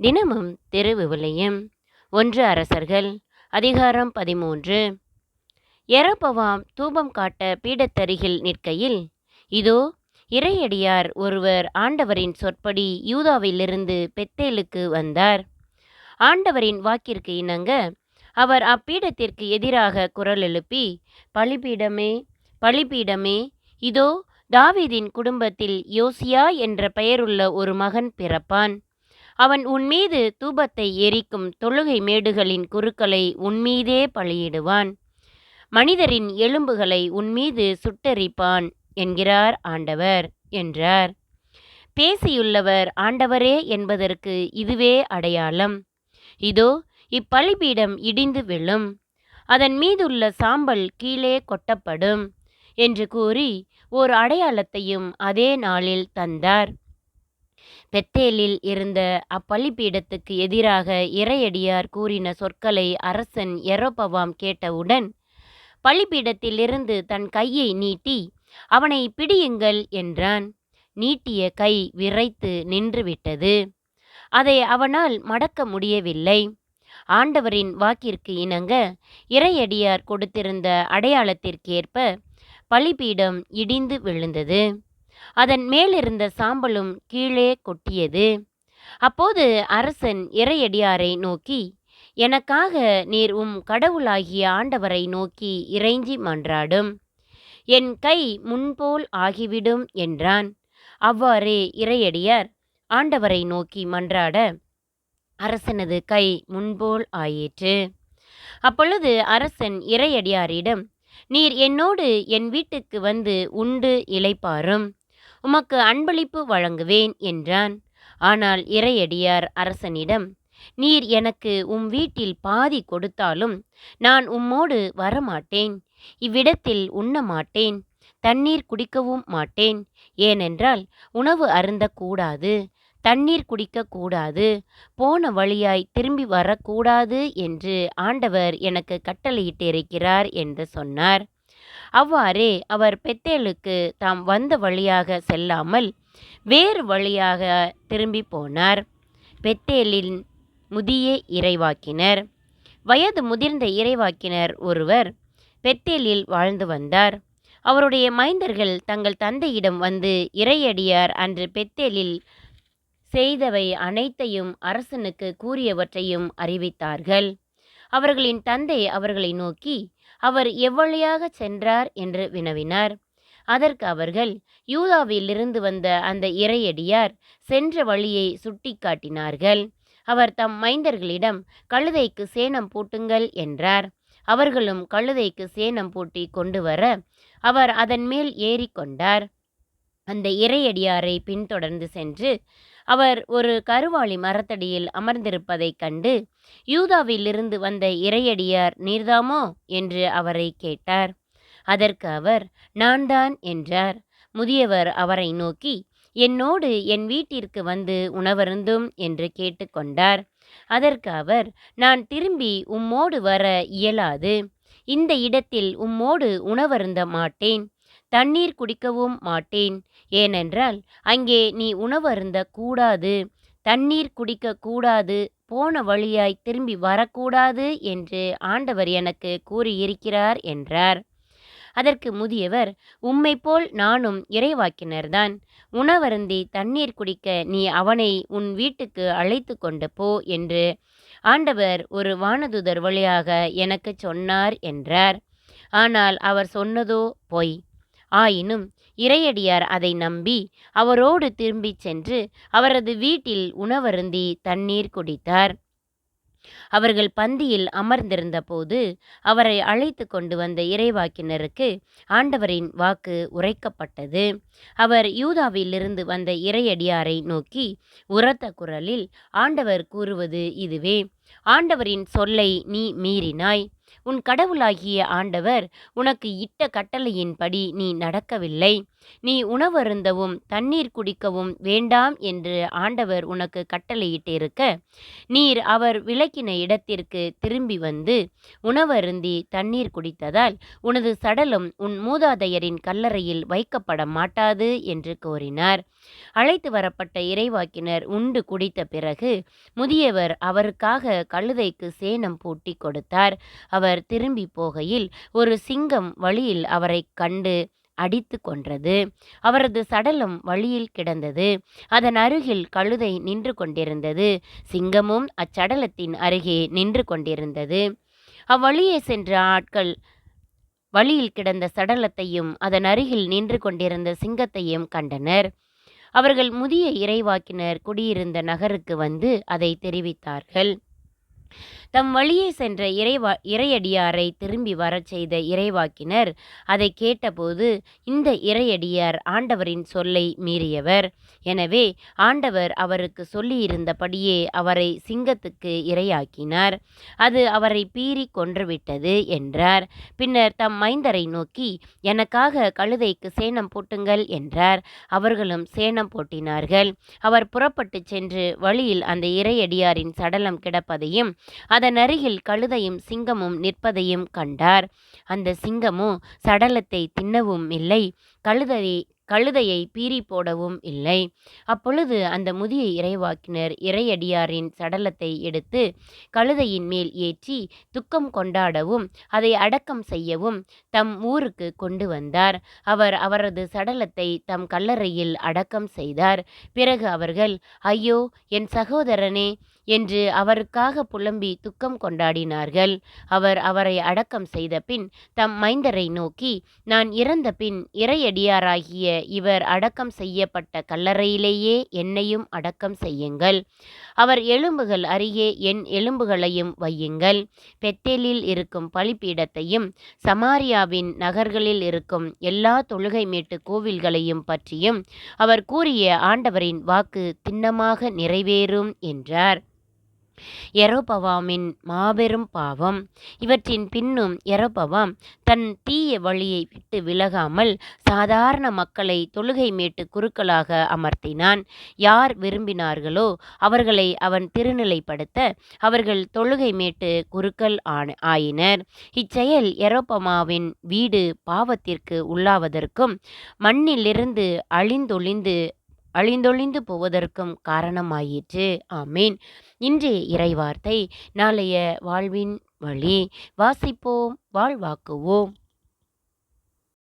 தினமும் திருவிவிலியம் ஒன்று அரசர்கள் அதிகாரம் பதிமூன்று. எரபவாம் தூபம் காட்ட பீடத்தருகில் நிற்கையில் இதோ இறையடியார் ஒருவர் ஆண்டவரின் சொற்படி யூதாவிலிருந்து பெத்தேலுக்கு வந்தார். ஆண்டவரின் வாக்கிற்கு இணங்க அவர் அப்பீடத்திற்கு எதிராக குரல் எழுப்பி பலிபீடமே பலிபீடமே இதோ தாவீதின் குடும்பத்தில் யோசியா என்ற பெயருள்ள ஒரு மகன் பிறப்பான். அவன் உன்மீது தூபத்தை எரிக்கும் தொழுகை மேடுகளின் குருக்களை உன்மீதே பழியிடுவான் மனிதரின் எலும்புகளை உன்மீது சுட்டரிப்பான் என்கிறார் ஆண்டவர் என்றார். பேசியுள்ளவர் ஆண்டவரே என்பதற்கு இதுவே அடையாளம். இதோ இப்பலிபீடம் இடிந்து விழும். அதன் மீதுள்ள சாம்பல் கீழே கொட்டப்படும் என்று கூறி ஓர் அடையாளத்தையும் அதே நாளில் தந்தார். பெத்தேலில் இருந்த அப்பலிபீடத்துக்கு எதிராக இறையடியார் கூறின சொற்களை அரசன் எரோபவாம் கேட்டவுடன் பலிபீடத்திலிருந்து தன் கையை நீட்டி அவனை பிடியுங்கள் என்றான். நீட்டிய கை விரைத்து நின்றுவிட்டது. அதை அவனால் மடக்க முடியவில்லை. ஆண்டவரின் வாக்கிற்கு இணங்க இறையடியார் கொடுத்திருந்த அடையாளத்திற்கேற்ப பலிபீடம் இடிந்து விழுந்தது. அதன் மேலிருந்த சாம்பலும் கீழே கொட்டியது. அப்போது அரசன் இறையடியாரை நோக்கி எனக்காக நீர் உம் கடவுளாகிய ஆண்டவரை நோக்கி இறைஞ்சி மன்றாடும். என் கை முன்போல் ஆகிவிடும் என்றான். அவ்வாறே இறையடியார் ஆண்டவரை நோக்கி மன்றாட அரசனது கை முன்போல் ஆயிற்று. அப்பொழுது அரசன் இறையடியாரிடம் நீர் என்னோடு என் வீட்டுக்கு வந்து உண்டு இளைப்பாரும். உமக்கு அன்பளிப்பு வழங்குவேன் என்றான். ஆனால் இறையடியார் அரசனிடம் நீர் எனக்கு உம் வீட்டில் பாதி கொடுத்தாலும் நான் உம்மோடு வரமாட்டேன். இவ்விடத்தில் உண்ண மாட்டேன் தண்ணீர் குடிக்கவும் மாட்டேன். ஏனென்றால் உணவு அருந்தக்கூடாது. தண்ணீர் குடிக்கக்கூடாது. போன வழியாய் திரும்பி வரக்கூடாது என்று ஆண்டவர் எனக்கு கட்டளையிட்டிருக்கிறார் என்று சொன்னார். அவ்வாறே அவர் பெத்தேலுக்கு தாம் வந்த வழியாக செல்லாமல் வேறு வழியாக திரும்பி போனார். பெத்தேலின் முதிய இறைவாக்கினர். வயது முதிர்ந்த இறைவாக்கினர் ஒருவர் பெத்தேலில் வாழ்ந்து வந்தார். அவருடைய மைந்தர்கள் தங்கள் தந்தையிடம் வந்து இறையடியார் அன்று பெத்தேலில் செய்தவை அனைத்தையும் அரசனுக்கு கூறியவற்றையும் அறிவித்தார்கள். அவர்களின் தந்தை அவர்களை நோக்கி அவர் எவ்வழியாக சென்றார் என்று வினவினார். அதற்கு அவர்கள் யூதாவிலிருந்து வந்த அந்த இறையடியார் சென்ற வழியை சுட்டி காட்டினார்கள். அவர் தம் மைந்தர்களிடம் கழுதைக்கு சேணம் பூட்டுங்கள் என்றார். அவர்களும் கழுதைக்கு சேணம் பூட்டி கொண்டு வர அவர் அதன் மேல் ஏறிக்கொண்டார் அந்த இறையடியாரை பின்தொடர்ந்து சென்று அவர் ஒரு கருவாளி மரத்தடியில் அமர்ந்திருப்பதைக் கண்டு யூதாவிலிருந்து வந்த இறையடியார் நீர்தாமோ? என்று அவரை கேட்டார். அதற்கு அவர் நான் தான் என்றார். முதியவர் அவரை நோக்கி என்னோடு என் வீட்டிற்கு வந்து உணவருந்தும் என்று கேட்டுக்கொண்டார் அதற்கு அவர் நான் திரும்பி உம்மோடு வர இயலாது. இந்த இடத்தில் உம்மோடு உணவருந்த மாட்டேன். தண்ணீர் குடிக்கவும் மாட்டேன். ஏனென்றால் அங்கே நீ உணவருந்த கூடாது. தண்ணீர் குடிக்க கூடாது. போன வழியாய் திரும்பி வரக்கூடாது என்று ஆண்டவர் எனக்கு கூறியிருக்கிறார் என்றார். அதற்கு முதியவர் உம்மை போல் நானும் இறைவாக்கினர்தான். உணவருந்தி தண்ணீர் குடிக்க நீ அவனை உன் வீட்டுக்கு அழைத்து கொண்டு போ என்று ஆண்டவர் ஒரு வானதுதர் வழியாக எனக்கு சொன்னார் என்றார். ஆனால் அவர் சொன்னதோ பொய். ஆயினும் இறையடியார் அதை நம்பி அவரோடு திரும்பிச் சென்று அவரது வீட்டில் உணவருந்தி தண்ணீர் குடித்தார். அவர்கள் பந்தியில் அமர்ந்திருந்த போது அவரை அழைத்து கொண்டு வந்த இறைவாக்கினருக்கு ஆண்டவரின் வாக்கு உரைக்கப்பட்டது. அவர் யூதாவிலிருந்து வந்த இறையடியாரை நோக்கி உரத்த குரலில் ஆண்டவர் கூறுவது இதுவே. ஆண்டவரின் சொல்லை நீ மீறினாய். உன் கடவுளாகிய ஆண்டவர் உனக்கு இட்ட கட்டளையின்படி நீ நடக்கவில்லை. நீ உணவருந்தவும் தண்ணீர் குடிக்கவும் வேண்டாம் என்று ஆண்டவர் உனக்கு கட்டளையிட்டிருக்க. நீர் அவர் விளக்கின இடத்திற்கு திரும்பி வந்து உணவருந்தி தண்ணீர் குடித்ததால் உனது சடலம் உன் மூதாதையரின் கல்லறையில் வைக்கப்பட மாட்டாது என்று கோரினார் அழைத்து வரப்பட்ட இறைவாக்கினர் உண்டு குடித்த பிறகு முதியவர் அவருக்காக கழுதைக்கு சேணம் பூட்டி கொடுத்தார். அவர் திரும்பி போகையில் ஒரு சிங்கம் வழியில் அவரை கண்டு அடித்து கொன்றது. அவரது சடலம் வழியில் கிடந்தது. அதன் அருகில் கழுதை நின்று கொண்டிருந்தது. சிங்கமும் அச்சடலத்தின் அருகே நின்று கொண்டிருந்தது. அவ்வழியே சென்ற ஆட்கள் வழியில் கிடந்த சடலத்தையும் அதன் அருகில் நின்று கொண்டிருந்த சிங்கத்தையும் கண்டனர். அவர்கள் முதிய இறைவாக்கினர் குடியிருந்த நகருக்கு வந்து அதை தெரிவித்தார்கள். தம் வழியே சென்ற இறைவா இறையடியாரை திரும்பி வரச் செய்த இறைவாக்கினர் அதை கேட்டபோது இந்த இறையடியார் ஆண்டவரின் சொல்லை மீறியவர். எனவே ஆண்டவர் அவருக்கு சொல்லியிருந்தபடியே அவரை சிங்கத்துக்கு இரையாக்கினார். அது அவரை பீறி கொன்றுவிட்டது என்றார். பின்னர் தம் மைந்தரை நோக்கி எனக்காக கழுதைக்கு சேணம் போட்டுங்கள் என்றார். அவர்களும் சேணம் போட்டினார்கள். அவர் புறப்பட்டு சென்று வழியில் அந்த இறையடியாரின் சடலம் கிடப்பதையும் அதன் அருகில் கழுதையும் சிங்கமும் நிற்பதையும் கண்டார். அந்த சிங்கமோ சடலத்தை தின்னவும் இல்லை கழுதையை கழுதையை பீறி போடவும் இல்லை. அப்பொழுது அந்த முதிய இறைவாக்கினர் இறையடியாரின் சடலத்தை எடுத்து கழுதையின் மேல் ஏற்றி துக்கம் கொண்டாடவும் அதை அடக்கம் செய்யவும் தம் ஊருக்கு கொண்டு வந்தார். அவர் அவரது சடலத்தை தம் கல்லறையில் அடக்கம் செய்தார். பிறகு அவர்கள் ஐயோ என் சகோதரனே என்று அவருக்காக புலம்பி துக்கம் கொண்டாடினார்கள். அவர் அவரை அடக்கம் செய்த பின் தம் மைந்தரை நோக்கி நான் இறந்த பின் இறையடியாராகிய இவர் அடக்கம் செய்யப்பட்ட கல்லறையிலேயே என்னையும் அடக்கம் செய்யுங்கள். அவர் எலும்புகள் அருகே என் எலும்புகளையும் வையுங்கள். பெத்தேலில் இருக்கும் பலிப்பீடத்தையும் சமாரியாவின் நகர்களில் இருக்கும் எல்லா தொழுகை மேட்டு கோவில்களையும் பற்றியும் அவர் கூறிய ஆண்டவரின் வாக்கு திண்ணமாக நிறைவேறும் என்றார். எரோபவாமின் மாபெரும் பாவம். இவற்றின் பின்னும் எரோபவாம் தன் தீய வழியை விட்டு விலகாமல் சாதாரண மக்களை தொழுகை மேட்டு குருக்களாக அமர்த்தினான். யார் விரும்பினார்களோ அவர்களை அவன் திருநிலைப்படுத்த அவர்கள் தொழுகை மேட்டு குருக்கள் ஆன ஆயினர். இச்செயல் எரோபமாவின் வீடு பாவத்திற்கு உள்ளாவதற்கும் மண்ணிலிருந்து அழிந்தொழிந்து அழிந்தொழிந்து போவதற்கும் காரணமாயிற்று. ஆமீன். இன்றைய இறைவார்த்தை நாளைய வாழ்வின் வழி வாசிப்போம் வாழ்வாக்குவோம்.